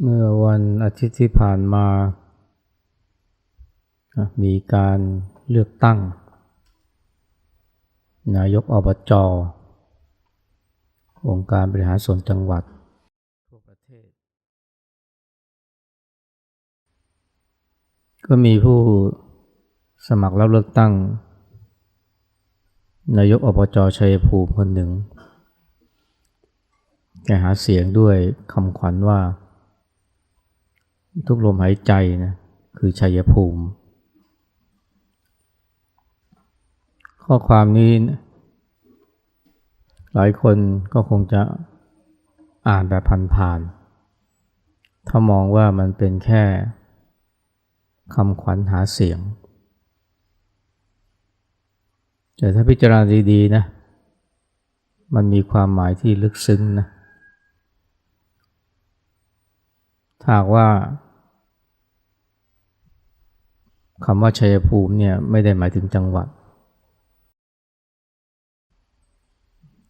เมื่อวันอาทิตย์ที่ผ่านมา มีการเลือกตั้ง นายกอบจองค์การบริหารส่วนจังหวัดทั่วประเทศ ก็มีผู้สมัครรับเลือกตั้ง นายกอบจชัยภูมิคนหนึ่งแกหาเสียงด้วยคำขวัญว่า ทุกลมหายใจนะคือชัยภูมิ ข้อความนี้ หลายคนก็คงจะอ่านแบบผ่านๆถ้ามองว่ามันเป็นแค่คำขวัญหาเสียง แต่ถ้าพิจารณาดีๆนะมันมีความหมายที่ลึกซึ้งนะ ถ้าว่าคำว่าชัยภูมิเนี่ยไม่ได้หมายถึงจังหวัด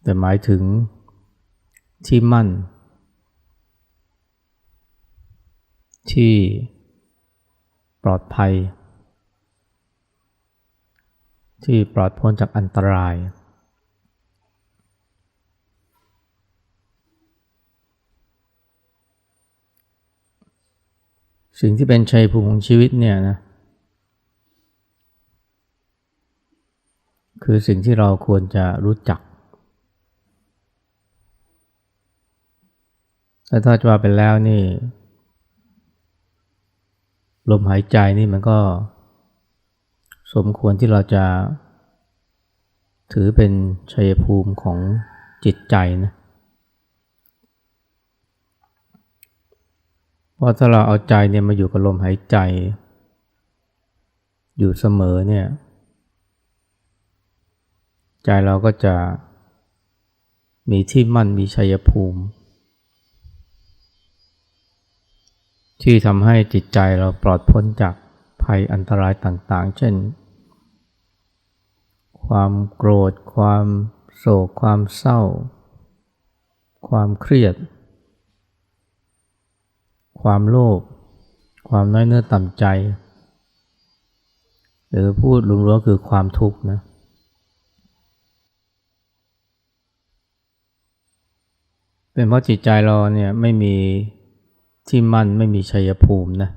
แต่หมายถึงที่มั่น ที่ปลอดภัย ที่ปลอดพ้นจากอันตราย สิ่งที่เป็นชัยภูมิของชีวิตเนี่ยนะคือสิ่งที่เราควรจะรู้จักแต่ถ้าจะว่าไปแล้วนี่ ลมหายใจนี่มันก็ สมควรที่เราจะ ถือเป็นชัยภูมิของจิตใจนะ พราะถ้าเราเอาใจเนี่ยมาอยู่กับลมหายใจ อยู่เสมอเนี่ย ใจเราก็จะมีที่มั่นมีชัยภูมิ ที่ทำให้จิตใจเราปลอดพ้นจากภัยอันตรายต่างๆ เช่น ความโกรธ ความโศก ความเศร้า ความเครียด ความโลภความน้อยเนื้อต่ำใจ หรือพูดรวมๆคือความทุกข์นะเป็นเพราะจิตใจเราเนี่ยไม่มีที่มั่นไม่มีชัยภูมินะ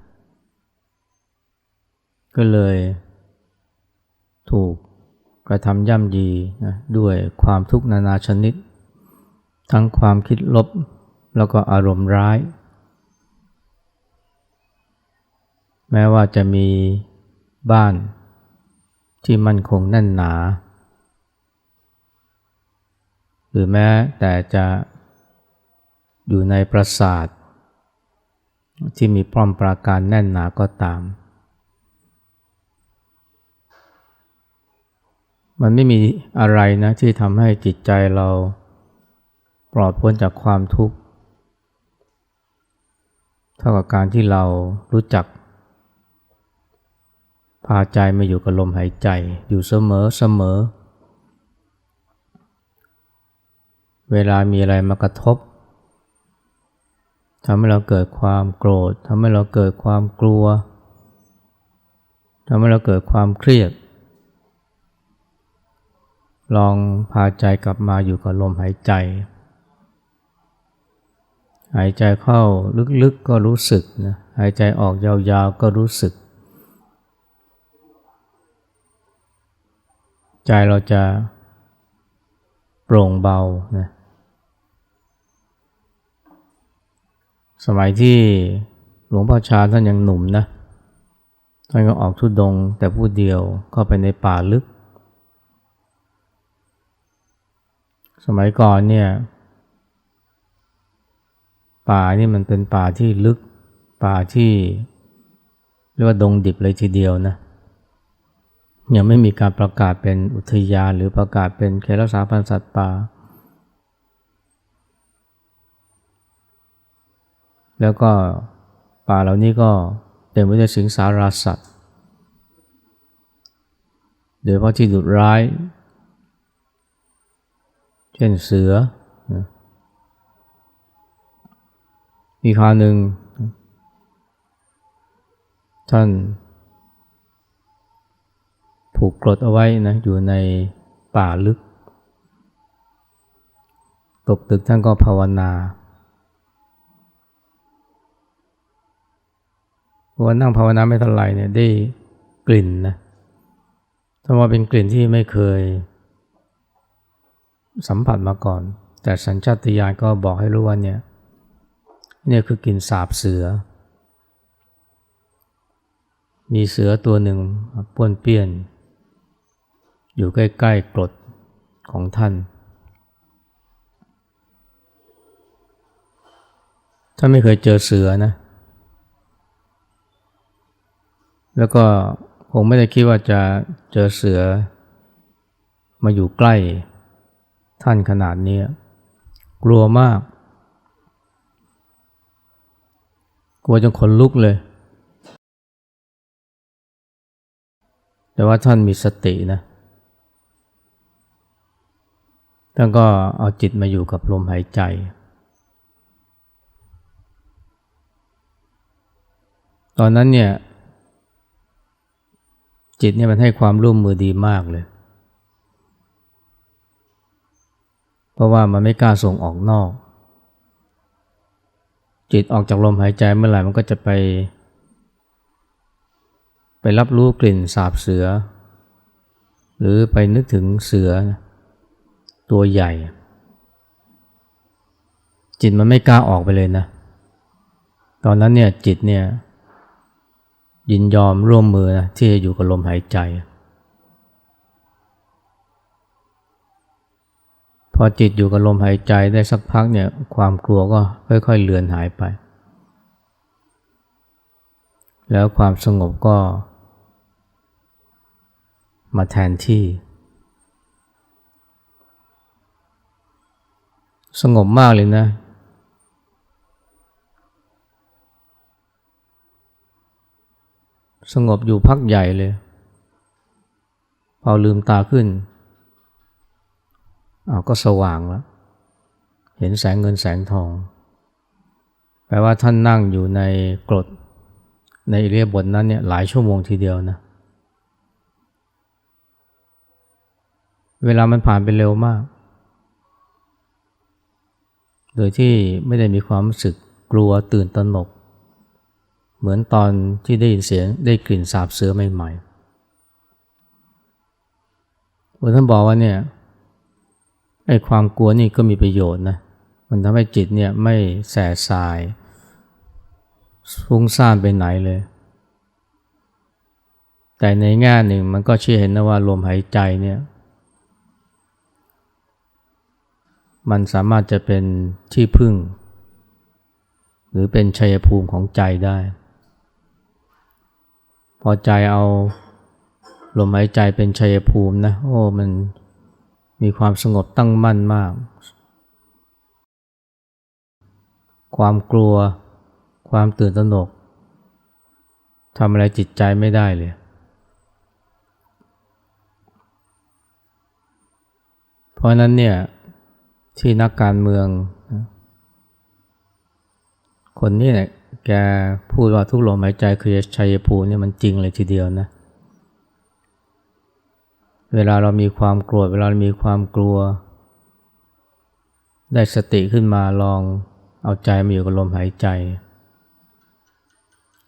ก็เลยถูกกระทำย่ำยีนะด้วยความทุกข์นานาชนิด ทั้งความคิดลบแล้วก็อารมณ์ร้าย แม้ว่าจะมีบ้านที่มั่นคงแน่นหนา หรือแม้แต่จะอยู่ในปราสาท ที่มีป้อมปราการแน่นหนาก็ตาม มันไม่มีอะไรนะที่ทำให้จิตใจเราปลอดพ้นจากความทุกข์ เท่ากับการที่เรารู้จัก พาใจมาอยู่กับลมหายใจอยู่เสมอเสมอ เวลามีอะไรมากระทบทำให้เราเกิดความโกรธทำให้เราเกิดความกลัวทำให้เราเกิดความเครียด ลองพาใจกลับมาอยู่กับลมหายใจ หายใจเข้าลึกๆก็รู้สึกนะ หายใจออกยาวๆก็รู้สึก ใจเราจะโปร่งเบานะสมัยที่หลวงพ่อชาท่านยังหนุ่มนะท่านก็ออกทุดงแต่ผู้เดียวเข้าไปในป่าลึก สมัยก่อนเนี่ย ป่านี่มันเป็นป่าที่ลึก ป่าที่เรียกว่าดงดิบเลยทีเดียวนะ ยังไม่มีการประกาศเป็นอุทยานหรือประกาศเป็นเขตรักษาพันธุ์สัตว์ป่า แล้วก็ป่าเหล่านี้ก็เต็มไปด้วยสิงสาราสัตว์โดยเฉพาะที่ดุร้าย เช่นเสือ มีคราวหนึ่งท่าน ผูกกรดเอาไว้นะอยู่ในป่าลึก ตกตึกท่านก็ภาวนาวันนั่งภาวนาไม่เท่าไหร่เนี่ยได้กลิ่นนะถ้าว่าเป็นกลิ่นที่ไม่เคย สัมผัสมาก่อน แต่สัญชาตญาณก็บอกให้รู้ว่าเนี่ยเนี่ยคือกลิ่นสาบเสือ มีเสือตัวหนึ่งป้วนเปี้ยน อยู่ใกล้ๆกรดของท่านท่านไม่เคยเจอเสือนะ แล้วก็คงไม่ได้คิดว่าจะเจอเสือ มาอยู่ใกล้ท่านขนาดนี้ กลัวมาก กลัวจนขนลุกเลย แต่ว่าท่านมีสตินะ ท่านก็เอาจิตมาอยู่กับลมหายใจ ตอนนั้นเนี่ย จิตเนี่ยมันให้ความร่วมมือดีมากเลย เพราะว่ามันไม่กล้าส่งออกนอก จิตออกจากลมหายใจเมื่อไหร่มันก็จะไป ไปรับรู้กลิ่นสาบเสือ หรือไปนึกถึงเสือ ตัวใหญ่ จิตมันไม่กล้าออกไปเลยนะ ตอนนั้นเนี่ยจิตเนี่ยยินยอมร่วมมือนะที่จะอยู่กับลมหายใจ พอจิตอยู่กับลมหายใจได้สักพักเนี่ยความกลัวก็ค่อยๆเลือนหายไป แล้วความสงบก็มาแทนที่ สงบมากเลยนะ สงบอยู่พักใหญ่เลย พอลืมตาขึ้นอาก็สว่างแล้ว เห็นแสงเงินแสงทอง แปลว่าท่านนั่งอยู่ในกรดในเรียบทนั้นเนี่ยหลายชั่วโมงทีเดียวนะ เวลามันผ่านไปเร็วมาก โดยที่ไม่ได้มีความรู้สึกกลัวตื่นตระหนก เหมือนตอนที่ได้ยินเสียงได้กลิ่นสาบเสือใหม่ๆท่านบอกว่าเนี่ยไอ้ความกลัวนี่ก็มีประโยชน์นะมันทำให้จิตเนี่ยไม่แสสายฟุ้งซ่านไปไหนเลย แต่ในแง่หนึ่งมันก็ชี้เห็นนะว่าลมหายใจเนี่ย มันสามารถจะเป็นที่พึ่ง หรือเป็นชัยภูมิของใจได้ พอใจเอาลมหายใจเป็นชัยภูมินะ โอ้มันมีความสงบตั้งมั่นมาก ความกลัว ความตื่นตระหนกทำอะไรจิตใจไม่ได้เลย เพราะนั้นเนี่ย ที่นักการเมือง คนนี้เนี่ยแกพูดว่าทุกลมหายใจคือชัยภูมิเนี่ยมันจริงเลยทีเดียวนะ เวลาเรามีความกลัว เวลาเรามีความกลัว ได้สติขึ้นมาลองเอาใจมาอยู่กับลมหายใจ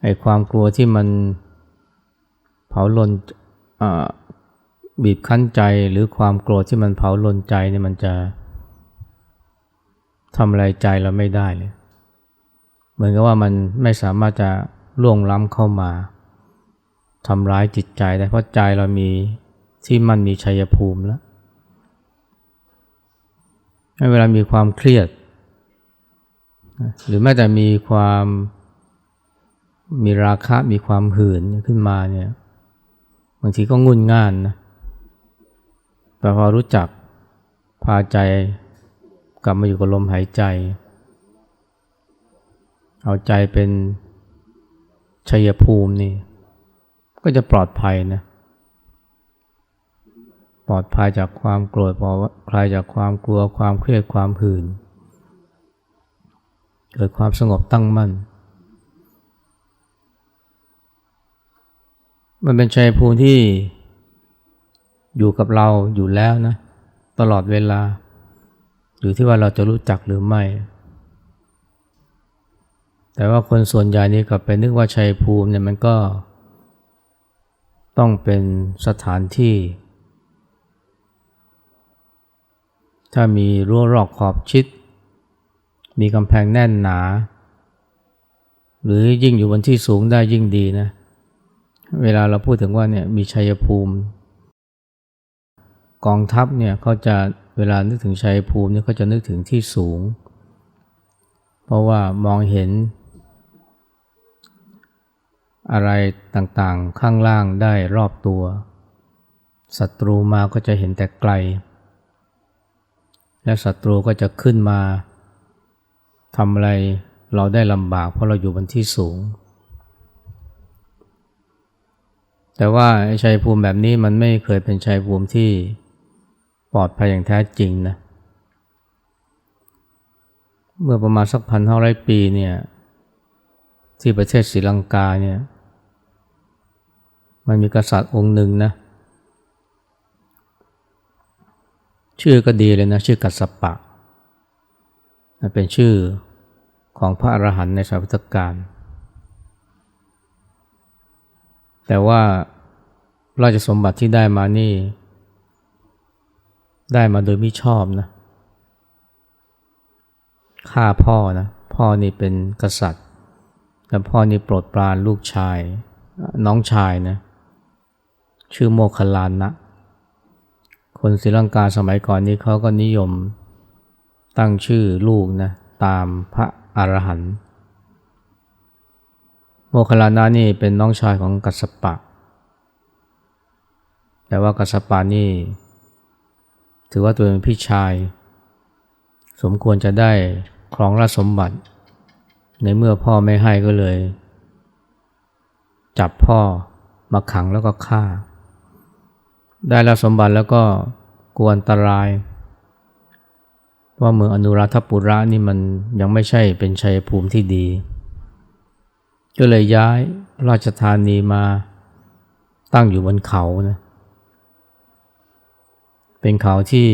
ไอ้ความกลัวที่มันเผาลนบีบคั้นใจหรือความโกรธที่มันเผาลนใจเนี่ยมันจะ ทำอะไรใจเราไม่ได้เลย เหมือนกับว่ามันไม่สามารถจะล่วงล้ำเข้ามาทำร้ายจิตใจได้เพราะใจเรามีที่มันมีชัยภูมิแล้วเวลามีความเครียด หรือแม้แต่มีความมีราคะมีความหืนขึ้นมาเนี่ยบางทีก็งุนง่านนะแต่พอรู้จักพาใจ ลับมาอยู่กับลมหายใจ เอาใจเป็นชัยภูมินี่ ก็จะปลอดภัยนะปลอดภัยจากความโกรธปลอดภัยจากความกลัวความเครียดความหื่น เกิดความสงบตั้งมั่น มันเป็นชัยภูมิที่อยู่กับเราอยู่แล้วนะ ตลอดเวลา อยู่ที่ว่าเราจะรู้จักหรือไม่ แต่ว่าคนส่วนใหญ่นี่กลับไปนึกว่าชัยภูมิเนี่ยมันก็ ต้องเป็นสถานที่ ถ้ามีรั้วรอบขอบชิด มีกำแพงแน่นหนา หรือยิ่งอยู่บนที่สูงได้ยิ่งดีนะ เวลาเราพูดถึงว่าเนี่ยมีชัยภูมิ กองทัพเนี่ยเขาจะ เวลานึกถึงชัยภูมิเนี่ยเขาจะนึกถึงที่สูง เพราะว่ามองเห็น อะไรต่างๆข้างล่างได้รอบตัวศัตรูมาก็จะเห็นแต่ไกล และศัตรูก็จะขึ้นมาทำอะไรเราได้ลำบากเพราะเราอยู่บนที่สูง แต่ว่าชัยภูมิแบบนี้มันไม่เคยเป็นชัยภูมิที่ ปลอดภัยอย่างแท้จริงนะเมื่อประมาณสักพันห้าร้อยปีเนี่ยที่ประเทศศรีลังกาเนี่ยมันมีกษัตริย์องค์หนึ่งนะชื่อก็ดีเลยนะชื่อกัสสปะเป็นชื่อของพระอรหันต์ในสายพุทธการแต่ว่าราชสมบัติที่ได้มานี่ ได้มาโดยไม่ชอบนะฆ่าพ่อนะพ่อนี่เป็นกษัตริย์แต่พ่อนี่โปรดปรานลูกชาย น้องชายนะชื่อโมคลานนะคนศรีลังกาสมัยก่อนนี้เขาก็นิยมตั้งชื่อลูกนะตามพระอรหันต์โมคคลานะนี่เป็นน้องชายของกัสปะ แต่ว่ากัสปะนี่ ถือว่าตัวเป็นพี่ชาย สมควรจะได้ครองราชสมบัติ ในเมื่อพ่อไม่ให้ก็เลย จับพ่อมาขังแล้วก็ฆ่า ได้รับสมบัติแล้วก็กวนตรายว่าเมืองอนุราธปุระนี่มันยังไม่ใช่เป็นชัยภูมิที่ดี ก็เลยย้ายราชธานีมาตั้งอยู่บนเขานะ เป็นเขาที่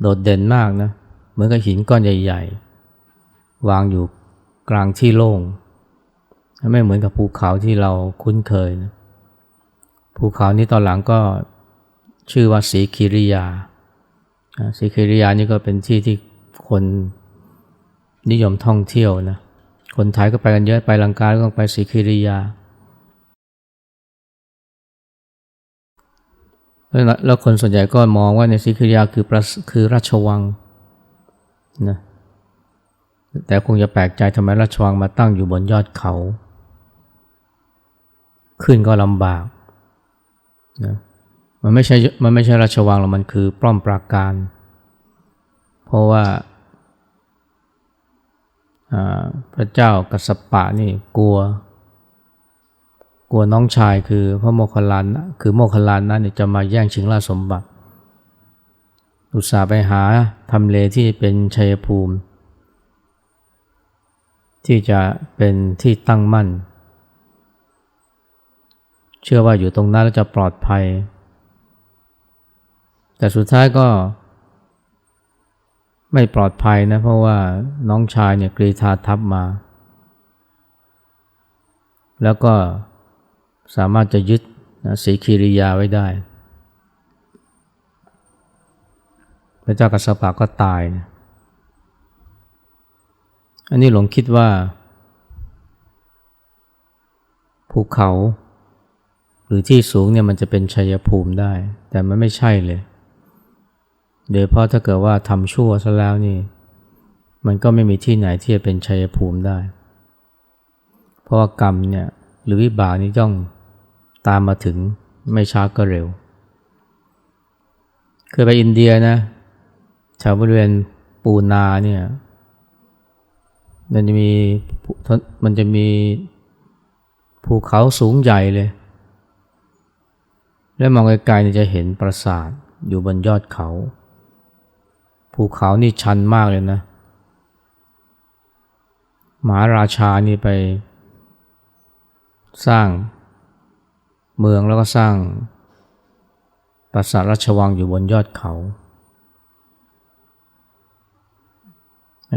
โดดเด่นมากนะ เหมือนกับหินก้อนใหญ่ ๆ วางอยู่กลางที่โล่ง ไม่เหมือนกับภูเขาที่เราคุ้นเคยนะ ภูเขานี้ตอนหลังก็ชื่อว่าสีคิริยา สีคิริยานี่ก็เป็นที่ที่คนนิยมท่องเที่ยวนะ คนไทยก็ไปกันเยอะไปลังกาก็ต้องไปสีคิริยา แล้วคนส่วนใหญ่ก็มองว่าในสีคิริยาคือคือราชวังนะแต่คงจะแปลกใจทำไมราชวังมาตั้งอยู่บนยอดเขา ขึ้นก็ลำบากนะมันไม่ใช่มันไม่ใช่ราชวังหรอกมันคือป้อมปราการ เพราะว่าพระเจ้ากัสปะนี่กลัว กลัวน้องชายคือพระโมคคัลลานคือโมคคัลลานนั้นจะมาแย่งชิงราชสมบัติ อุตส่าห์ไปหาทำเลที่เป็นชัยภูมิ ที่จะเป็นที่ตั้งมั่น เชื่อว่าอยู่ตรงนั้นแล้วจะปลอดภัย แต่สุดท้ายก็ไม่ปลอดภัยนะเพราะว่าน้องชายเนี่ยกรีธาทัพมา แล้วก็ สามารถจะยึดนะสีคิริยาไว้ได้ พระเจ้ากัสปะก็ตายนะอันนี้หลงคิดว่าภูเขาหรือที่สูงเนี่ยมันจะเป็นชัยภูมิได้ แต่มันไม่ใช่เลย โดยเพราะถ้าเกิดว่าทำชั่วซะแล้วนี่ มันก็ไม่มีที่ไหนที่จะเป็นชัยภูมิได้ เพราะว่ากรรมเนี่ยหรือวิบากนี้ต้อง ตามมาถึงไม่ช้าก็เร็ว เคยไปอินเดียนะแถวบริเวณปูนาเนี่ยมันจะมีมันจะมีภูเขาสูงใหญ่เลย และมองไกลๆจะเห็นปราสาทอยู่บนยอดเขา ภูเขานี่ชันมากเลยนะมหาราชานี่ไปสร้าง เมืองแล้วก็สร้างปราสาทราชวังอยู่บนยอดเขา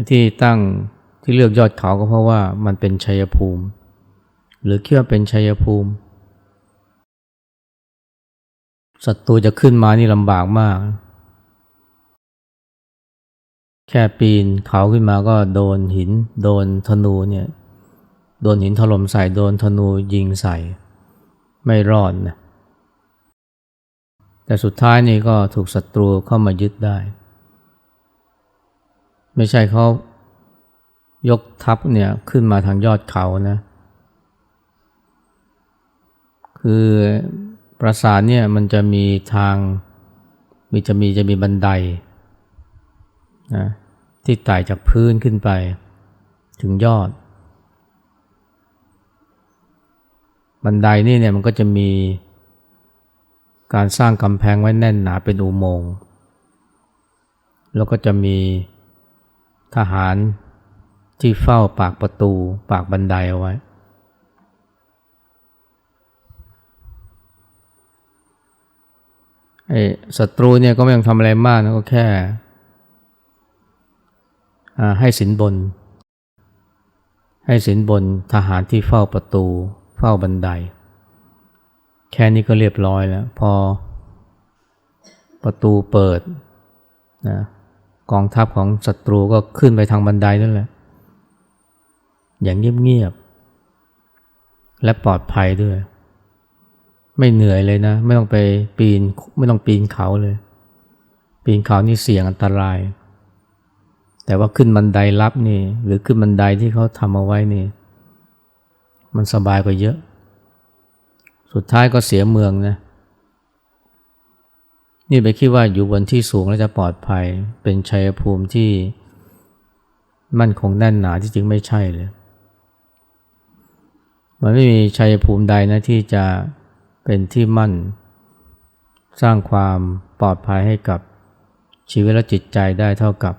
ที่ตั้งที่เลือกยอดเขาก็เพราะว่ามันเป็นชัยภูมิ หรือคิดว่าเป็นชัยภูมิศัตรูจะขึ้นมานี่ลำบากมาก แค่ปีนเขาขึ้นมาก็โดนหิน โดนธนูเนี่ย โดนหินถล่มใส่ โดนธนูยิงใส่ ไม่รอดนะแต่สุดท้ายนี่ก็ถูกศัตรูเข้ามายึดได้ ไม่ใช่เขายกทัพเนี่ยขึ้นมาทางยอดเขานะ คือปราสาทเนี่ยมันจะมีทางมีจะมีจะมีบันไดนะที่ไต่จากพื้นขึ้นไป ถึงยอด บันไดนี่เนี่ยมันก็จะมีการสร้างกำแพงไว้แน่นหนาเป็นอุโมงค์แล้วก็จะมีทหารที่เฝ้าปากประตูปากบันไดเอาไว้ ไอ้ศัตรูเนี่ยก็ไม่ต้องทำอะไรมากนะก็แค่ให้สินบน ให้สินบนทหารที่เฝ้าประตู เฝ้าบันได แค่นี้ก็เรียบร้อยแล้ว พอประตูเปิดนะกองทัพของศัตรูก็ขึ้นไปทางบันไดนั่นแหละ อย่างเงียบๆ และปลอดภัยด้วย ไม่เหนื่อยเลยนะ ไม่ต้องไปปีน ไม่ต้องปีนเขาเลย ปีนเขานี่เสี่ยงอันตราย แต่ว่าขึ้นบันไดลับนี่ หรือขึ้นบันไดที่เขาทำเอาไว้นี่ มันสบายกว่าเยอะ สุดท้ายก็เสียเมืองนะ นี่ไปคิดว่าอยู่บนที่สูงแล้วจะปลอดภัย เป็นชัยภูมิที่มั่นคงแน่นหนาที่จริงไม่ใช่เลย มันไม่มีชัยภูมิใดนะที่จะเป็นที่มั่น สร้างความปลอดภัยให้กับชีวิตและจิตใจได้เท่ากับ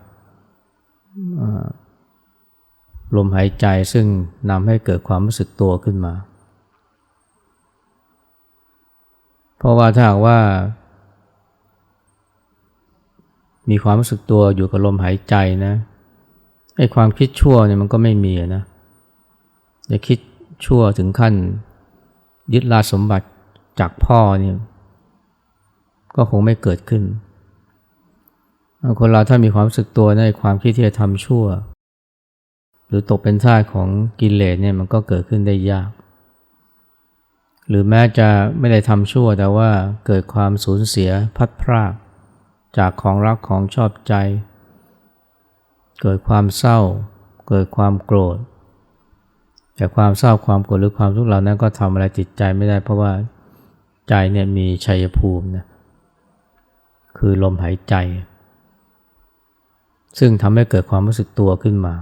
ลมหายใจซึ่งนำให้เกิดความรู้สึกตัวขึ้นมา เพราะว่าถ้าหากว่า มีความรู้สึกตัวอยู่กับลมหายใจนะไอ้ความคิดชั่วเนี่ยมันก็ไม่มีนะจะคิดชั่วถึงขั้น ยึดลาสมบัติจากพ่อเนี่ยก็คงไม่เกิดขึ้นคนเราถ้ามีความรู้สึกตัวในความคิดที่จะทำชั่ว หรือตกเป็นท่าของกิเลสเนี่ยมันก็เกิดขึ้นได้ยาก หรือแม้จะไม่ได้ทำชั่วแต่ว่าเกิดความสูญเสียพัดพรากจากของรักของชอบใจ เกิดความเศร้า เกิดความโกรธ แต่ความเศร้าความโกรธหรือความทุกข์เหล่านั้นก็ทำอะไรจิตใจไม่ได้เพราะว่าใจเนี่ยมีชัยภูมินะคือลมหายใจ ซึ่งทำให้เกิดความรู้สึกตัวขึ้นมา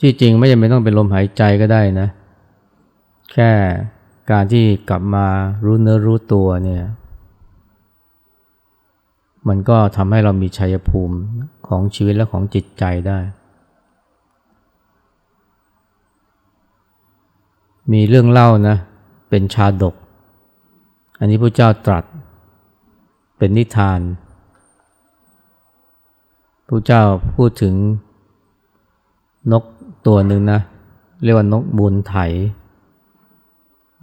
ที่จริงไม่จำเป็นต้องเป็นลมหายใจก็ได้นะ แค่การที่กลับมารู้เนื้อรู้ตัวเนี่ย มันก็ทำให้เรามีชัยภูมิของชีวิตและของจิตใจได้ มีเรื่องเล่านะ เป็นชาดก อันนี้พระเจ้าตรัส เป็นนิทานพระเจ้าพูดถึงนก ตัวหนึ่งนะ เรียกว่านกบุญไถ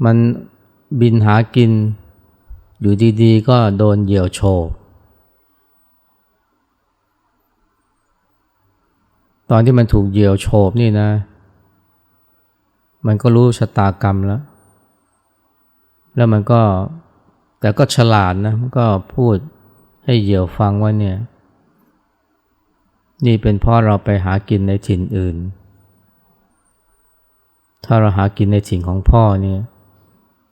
มันบินหากิน อยู่ดีๆ ก็โดนเหยี่ยวโฉบตอนที่มันถูกเหยี่ยวโฉบนี่นะ มันก็รู้ชะตากรรมแล้ว แล้วมันก็แต่ก็ฉลาดนะมันก็พูดให้เหยี่ยวฟังว่าเนี่ย นี่เป็นเพราะเราไปหากินในถิ่นอื่น ถ้าเราหากินในถิ่นของพ่อเนี่ย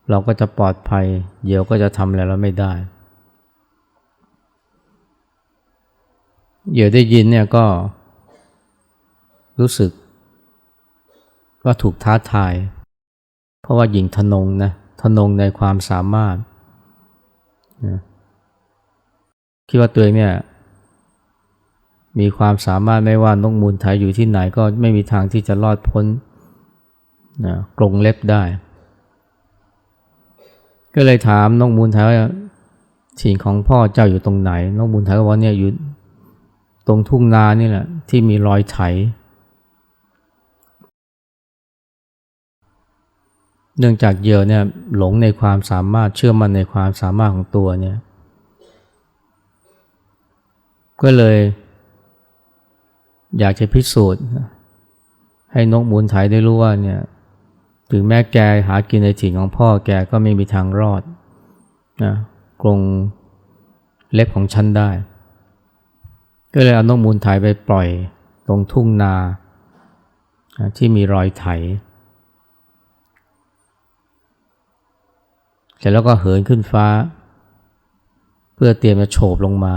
เราก็จะปลอดภัยเหยี่ยวก็จะทำอะไรเราไม่ได้เหยี่ยวได้ยินเนี่ยก็รู้สึกว่าถูกท้าทาย เพราะว่าหญิงทนงนะทนงในความสามารถนะคิดว่าตัวเองเนี่ยมีความสามารถไม่ว่านกมูลไทยอยู่ที่ไหนก็ไม่มีทางที่จะรอดพ้น นะกรงเล็บได้ ก็เลยถามนกมูลไทยว่าถิ่นของพ่อเจ้าอยู่ตรงไหนนกมูลไทยก็บอกเนี่ยอยู่ตรงทุ่งนานี่แหละ ที่มีรอยไถ เนื่องจากเหยื่อเนี่ยหลงในความสามารถเชื่อมันในความสามารถของตัวเนี่ย ก็เลย อยากจะพิสูจน์ ให้นกมูลไทยได้รู้ว่าเนี่ย ถึงแม้แกหากินในถิ่นของพ่อแกก็ไม่มีทางรอดนะกรงเล็บของฉันได้ ก็เลยเอานกมูลไทยไปปล่อยตรงทุ่งนาที่มีรอยไถ เสร็จแล้วก็เหินขึ้นฟ้า เพื่อเตรียมจะโฉบลงมา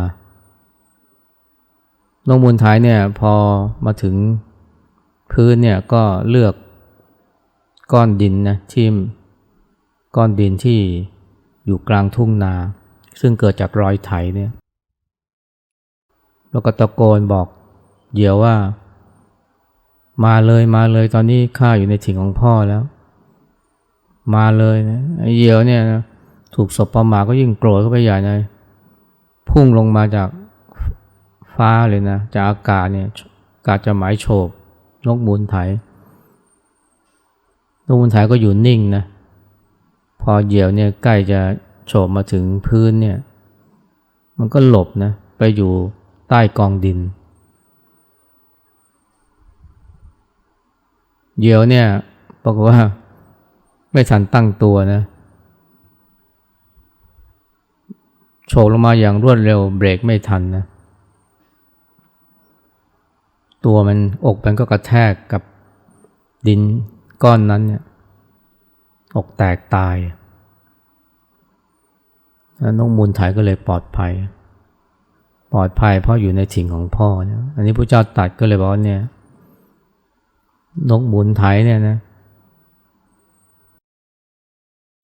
นกมูลไทยเนี่ยพอมาถึงพื้นเนี่ยก็เลือก ก้อนดินนะที่ก้อนดินที่อยู่กลางทุ่งนา ซึ่งเกิดจากรอยไถเนี่ยแล้วก็ตะโกนบอกเหยี่ยวว่า มาเลยมาเลยตอนนี้ข้าอยู่ในถิ่นของพ่อแล้ว มาเลยนะไอ้เหยี่ยวเนี่ยนะถูกศพประมาก็ยิ่งโกรธเข้าไปใหญ่เลยพุ่งลงมาจากฟ้าเลยนะจากอากาศเนี่ยกาจะหมายโฉบนกมูลไถ นกมูลไถก็อยู่นิ่งนะ พอเหยี่ยวเนี่ยใกล้จะโฉบมาถึงพื้นเนี่ย มันก็หลบนะ ไปอยู่ใต้กองดิน เหยี่ยวเนี่ยบอกว่าไม่ทันตั้งตัวนะโฉบลงมาอย่างรวดเร็วเบรกไม่ทันนะ ตัวมันอกมันก็กระแทกกับดิน ก้อนนั้นเนี่ยอกแตกตายแล้วน้องมูลไถก็เลยปลอดภัย ปลอดภัยเพราะอยู่ในถิ่นของพ่อเนี่ยอันนี้พระเจ้าตัดก็เลยบอกว่าเนี่ยนกมูลไถเนี่ยนะ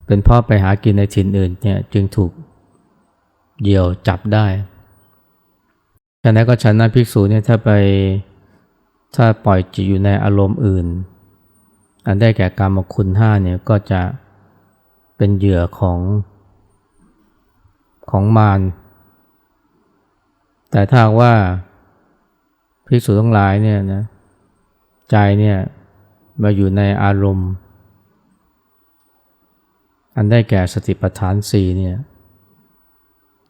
เป็นพ่อไปหากินในถิ่นอื่นเนี่ยจึงถูกเหยี่ยวจับได้ฉะนั้นก็ฉันนั้นภิกษุเนี่ยถ้าไปถ้าปล่อยจิตอยู่ในอารมณ์อื่น อันได้แก่กรรมคุณห้าเนี่ยก็จะเป็นเหยื่อของของมาร แต่ถ้าว่าภิกษุทั้งหลายเนี่ยนะใจเนี่ยมาอยู่ในอารมณ์ อันได้แก่สติปัฏฐานสี่เนี่ย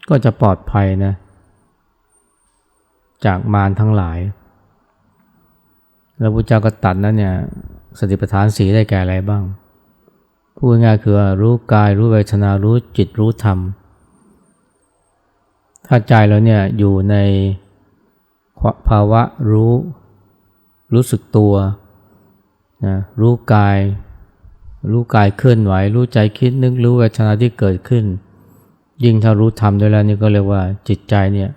ก็จะปลอดภัยนะจากมารทั้งหลาย แล้วพระเจ้าก็ตัดนั้นเนี่ย สติปัฏฐานสีได้แก่อะไรบ้าง พูดง่ายคือรู้กายรู้เวทนารู้จิตรู้ธรรม ถ้าใจเราเนี่ยอยู่ในภาวะรู้ รู้สึกตัวนะรู้กาย รู้กายเคลื่อนไหว รู้ใจคิดนึกรู้เวทนาที่เกิดขึ้น ยิ่งถ้ารู้ธรรมด้วยแล้วนี่ก็เรียกว่าจิตใจเนี่ย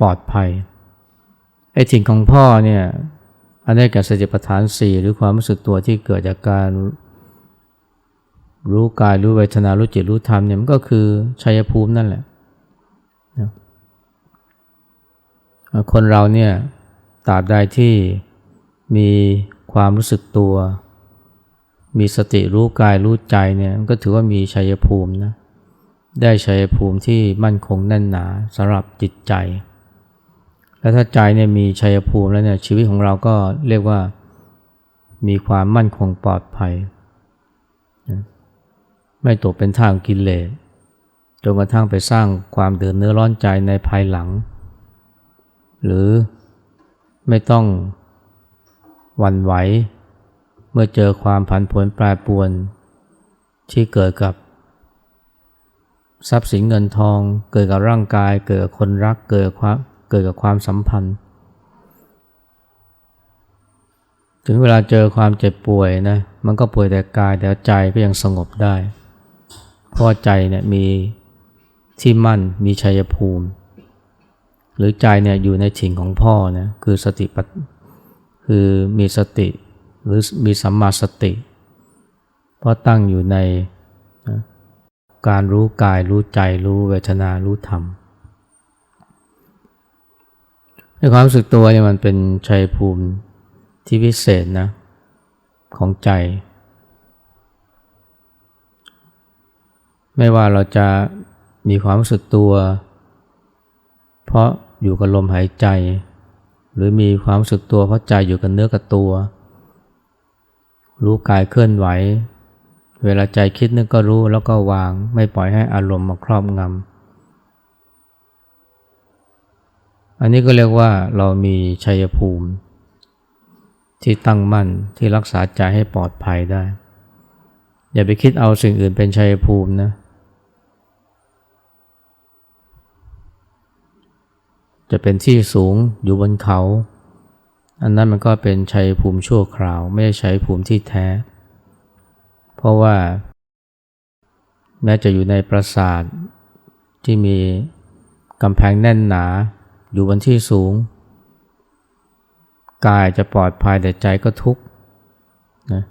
ปลอดภัยไอ้ถิ่นของพ่อเนี่ย อันได้แก่สติปัฏฐานสี่หรือความรู้สึกตัวที่เกิดจากการรู้กายรู้เวทนารู้จิตรู้ธรรมเนี่ยมันก็คือชัยภูมินั่นแหละนะคนเราเนี่ยตราบใดที่มีความรู้สึกตัว มีสติรู้กายรู้ใจเนี่ยก็ถือว่ามีชัยภูมินะได้ชัยภูมิที่มั่นคงแน่นหนาสำหรับจิตใจ แล้วถ้าใจเนี่ยมีชัยภูมิแล้วเนี่ยชีวิตของเราก็เรียกว่ามีความมั่นคงปลอดภัย ไม่ตกเป็นทางกินเลสจนกระทั่งไปสร้างความเดือดเนื้อร้อนใจในภายหลัง หรือไม่ต้องหวั่นไหว เมื่อเจอความผันผวนแปรปรวน ที่เกิดกับ ทรัพย์สินเงินทอง เกิดกับร่างกาย เกิดกับคนรักเกิดความ เกิดกับความสัมพันธ์ ถึงเวลาเจอความเจ็บป่วยนะมันก็ป่วยแต่กายแต่ใจก็ยังสงบได้ เพราะใจเนี่ยมีที่มั่นมีชัยภูมิ หรือใจเนี่ยอยู่ในถิ่นของพ่อนะคือสติปัฏคือมีสติหรือมีสัมมาสติ เพราะตั้งอยู่ในนะการรู้กายรู้ใจรู้เวทนารู้ธรรมใน ความรู้สึกตัวเนี่ยมันเป็นชัยภูมิที่พิเศษนะ ของใจ ไม่ว่าเราจะมีความรู้สึกตัว เพราะอยู่กับลมหายใจ หรือมีความรู้สึกตัวเพราะใจอยู่กับเนื้อกับตัว รู้กายเคลื่อนไหว เวลาใจคิดนึกก็รู้แล้วก็วาง ไม่ปล่อยให้อารมณ์มาครอบงำ อันนี้ก็เรียกว่าเรามีชัยภูมิ ที่ตั้งมั่นที่รักษาใจให้ปลอดภัยได้ อย่าไปคิดเอาสิ่งอื่นเป็นชัยภูมินะจะเป็นที่สูงอยู่บนเขา อันนั้นมันก็เป็นชัยภูมิชั่วคราว ไม่ใช่ชัยภูมิที่แท้ เพราะว่าแม้จะอยู่ในปราสาทที่มีกำแพงแน่นหนา อยู่บนที่สูง กายจะปลอดภัยแต่ใจก็ทุกข์นะ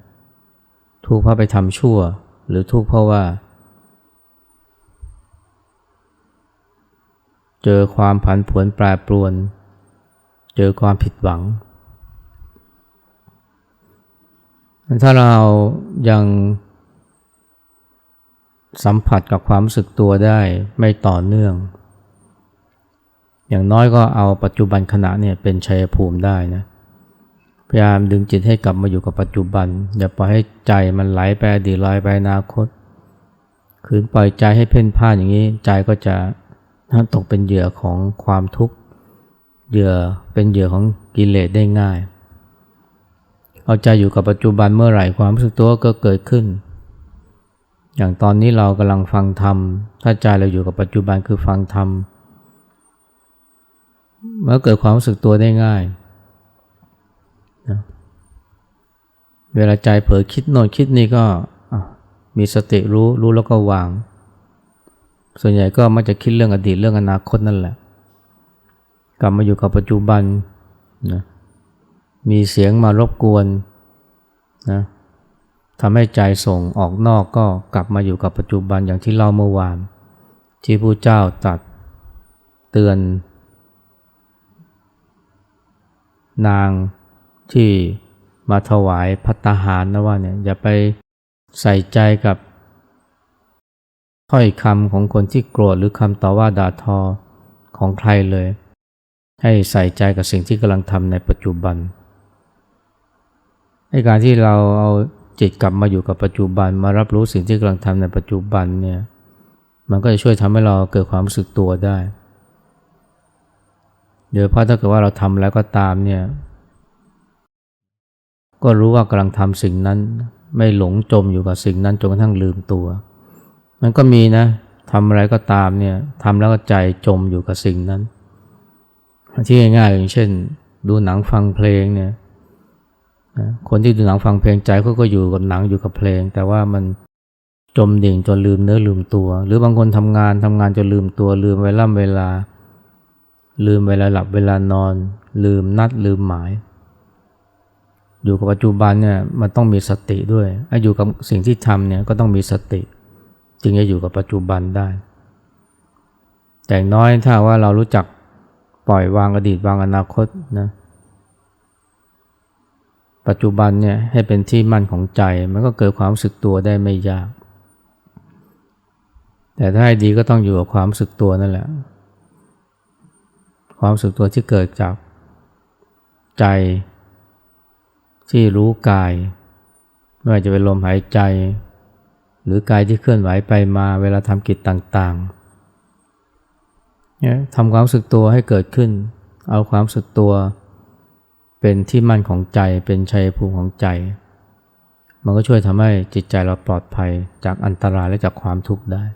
ทุกข์เพราะไปทำชั่ว หรือทุกข์เพราะว่า เจอความผันผวนแปรปรวน เจอความผิดหวัง ถ้าเรายังสัมผัสกับความรู้สึกตัวได้ไม่ต่อเนื่อง อย่างน้อยก็เอาปัจจุบันขณะเนี่ยเป็นชัยภูมิได้นะพยายามดึงจิตให้กลับมาอยู่กับปัจจุบัน อย่าปล่อยให้ใจมันไหลไปอดีตลอยไปอนาคต คืนปล่อยใจให้เพ่นพ่านอย่างนี้ ใจก็จะตกเป็นเหยื่อของความทุกข์เหยื่อเป็นเหยื่อของกิเลสได้ง่าย เอาใจอยู่กับปัจจุบันเมื่อไหร่ความรู้สึกตัวก็เกิดขึ้น อย่างตอนนี้เรากำลังฟังธรรมถ้าใจเราอยู่กับปัจจุบันคือฟังธรรม มื่อเกิดความรู้สึกตัวได้ง่ายนะเวลาใจเผลอคิดโน่นคิดนี่ก็มีสติรู้รู้แล้วก็วาง ส่วนใหญ่ก็มักจะคิดเรื่องอดีตเรื่องอนาคตนั่นแหละ กลับมาอยู่กับปัจจุบันนะมีเสียงมารบกวนนะทำให้ใจส่งออกนอกก็กลับมาอยู่กับปัจจุบันอย่างที่เล่าเมื่อวาน ที่ผู้เจ้าตรัสเตือน นางที่มาถวายพัตตาหารนะว่าเนี่ยอย่าไปใส่ใจกับถ้อยคำของคนที่โกรธหรือคำต่อว่าด่าทอของใครเลย ให้ใส่ใจกับสิ่งที่กำลังทำในปัจจุบันในการที่เราเอาจิตกลับมาอยู่กับปัจจุบัน มารับรู้สิ่งที่กำลังทำในปัจจุบันเนี่ยมันก็จะช่วยทำให้เราเกิดความรู้สึกตัวได้ เดี๋ยวพอถ้าเกิดว่าเราทำแล้วก็ตามเนี่ย ก็รู้ว่ากำลังทำสิ่งนั้น ไม่หลงจมอยู่กับสิ่งนั้นจนกระทั่งลืมตัว มันก็มีนะทำอะไรก็ตามเนี่ยทำแล้วก็ใจจมอยู่กับสิ่งนั้น ที่ง่ายๆอย่างเช่น ดูหนังฟังเพลงเนี่ยคนที่ดูหนังฟังเพลงใจเขาก็อยู่กับหนังอยู่กับเพลง แต่ว่ามันจมดิ่งจนลืมเนื้อลืมตัว หรือบางคนทำงานทำงานจนลืมตัวลืมเวลาเวลา ลืมเวลาหลับเวลานอน ลืมนัดลืมหมาย อยู่กับปัจจุบันเนี่ยมันต้องมีสติด้วยอยู่กับสิ่งที่ทำเนี่ยก็ต้องมีสติ จึงจะอยู่กับปัจจุบันได้ แต่น้อยถ้าว่าเรารู้จักปล่อยวางอดีตวางอนาคตนะปัจจุบันเนี่ยให้เป็นที่มั่นของใจ มันก็เกิดความรู้สึกตัวได้ไม่ยาก แต่ถ้าให้ดีก็ต้องอยู่กับความรู้สึกตัวนั่นแหละ ความรู้สึกตัวที่เกิดจากใจที่รู้กาย ไม่ว่าจะเป็นลมหายใจ หรือกายที่เคลื่อนไหวไปมาเวลาทำกิจต่างๆเนี่ยทำความรู้สึกตัวให้เกิดขึ้น เอาความรู้สึกตัว เป็นที่มั่นของใจเป็นชัยภูมิของใจ มันก็ช่วยทำให้จิตใจเราปลอดภัยจากอันตรายและจากความทุกข์ได้